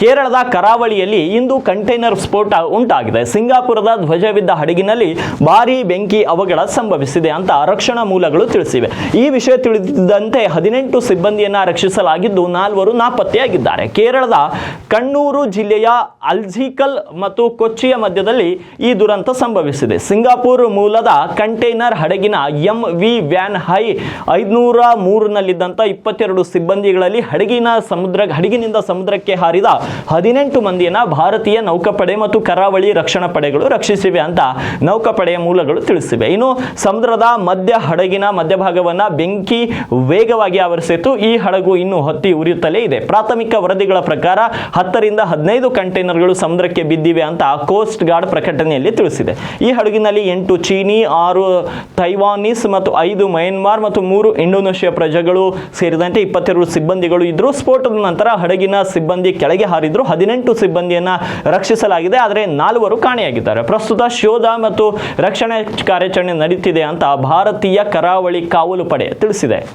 ಕೇರಳದ ಕರಾವಳಿಯಲ್ಲಿ ಇಂದು ಕಂಟೈನರ್ ಸ್ಫೋಟ ಉಂಟಾಗಿದೆ. ಸಿಂಗಾಪುರದ ಧ್ವಜವಿದ್ದ ಹಡಗಿನಲ್ಲಿ ಭಾರೀ ಬೆಂಕಿ ಅವಘಡ ಸಂಭವಿಸಿದೆ ಅಂತ ರಕ್ಷಣಾ ಮೂಲಗಳು ತಿಳಿಸಿವೆ. ಈ ವಿಷಯ ತಿಳಿದಿದ್ದಂತೆ ಹದಿನೆಂಟು ಸಿಬ್ಬಂದಿಯನ್ನ ರಕ್ಷಿಸಲಾಗಿದ್ದು ನಾಲ್ವರು ನಾಪತ್ತೆಯಾಗಿದ್ದಾರೆ. ಕೇರಳದ ಕಣ್ಣೂರು ಜಿಲ್ಲೆಯ ಅಲ್ಝಿಕಲ್ ಮತ್ತು ಕೊಚ್ಚಿಯ ಮಧ್ಯದಲ್ಲಿ ಈ ದುರಂತ ಸಂಭವಿಸಿದೆ. ಸಿಂಗಾಪುರ್ ಮೂಲದ ಕಂಟೈನರ್ ಹಡಗಿನ ಎಂ ವಿ ವ್ಯಾನ್ ಹೈ ಐದುನೂರ ಮೂರನಲ್ಲಿದ್ದಂಥ ಇಪ್ಪತ್ತೆರಡು ಸಿಬ್ಬಂದಿಗಳಲ್ಲಿ ಹಡಗಿನ ಸಮುದ್ರ, ಹಡಗಿನಿಂದ ಸಮುದ್ರಕ್ಕೆ ಹಾರಿದ ಹದಿನೆಂಟು ಮಂದಿಯನ್ನ ಭಾರತೀಯ ನೌಕಾಪಡೆ ಮತ್ತು ಕರಾವಳಿ ರಕ್ಷಣಾ ಪಡೆಗಳು ರಕ್ಷಿಸಿವೆ ಅಂತ ನೌಕಾಪಡೆಯ ಮೂಲಗಳು ತಿಳಿಸಿವೆ. ಇನ್ನು ಸಮುದ್ರದ ಮಧ್ಯ ಹಡಗಿನ ಮಧ್ಯಭಾಗವನ್ನ ಬೆಂಕಿ ವೇಗವಾಗಿ ಆವರಿಸಿತ್ತು. ಈ ಹಡಗು ಇನ್ನು ಹೊತ್ತಿ ಉರಿಯುತ್ತಲೇ ಇದೆ. ಪ್ರಾಥಮಿಕ ವರದಿಗಳ ಪ್ರಕಾರ ಹತ್ತರಿಂದ ಹದಿನೈದು ಕಂಟೈನರ್ಗಳು ಸಮುದ್ರಕ್ಕೆ ಬಿದ್ದಿವೆ ಅಂತ ಕೋಸ್ಟ್ ಗಾರ್ಡ್ ಪ್ರಕಟಣೆಯಲ್ಲಿ ತಿಳಿಸಿದೆ. ಈ ಹಡಗಿನಲ್ಲಿ ಎಂಟು ಚೀನಿ, ಆರು ತೈವಾನೀಸ್ ಮತ್ತು ಐದು ಮಯನ್ಮಾರ್ ಮತ್ತು ಮೂರು ಇಂಡೋನೇಷ್ಯಾ ಪ್ರಜೆಗಳು ಸೇರಿದಂತೆ ಇಪ್ಪತ್ತೆರಡು ಸಿಬ್ಬಂದಿಗಳು ಇದ್ರು ಸ್ಫೋಟದ ನಂತರ ಹಡಗಿನ ಸಿಬ್ಬಂದಿ ಕೆಳಗೆ ಹಾರಿದ್ರು ಹದಿನೆಂಟು ಸಿಬ್ಬಂದಿಯನ್ನ ರಕ್ಷಿಸಲಾಗಿದೆ, ಆದರೆ ನಾಲ್ವರು ಕಾಣೆಯಾಗಿದ್ದಾರೆ. ಪ್ರಸ್ತುತ ಶೋಧ ಮತ್ತು ರಕ್ಷಣೆ ಕಾರ್ಯಾಚರಣೆ ನಡೀತಿದೆ ಅಂತ ಭಾರತೀಯ ಕರಾವಳಿ ಕಾವಲು ಪಡೆ ತಿಳಿಸಿದೆ.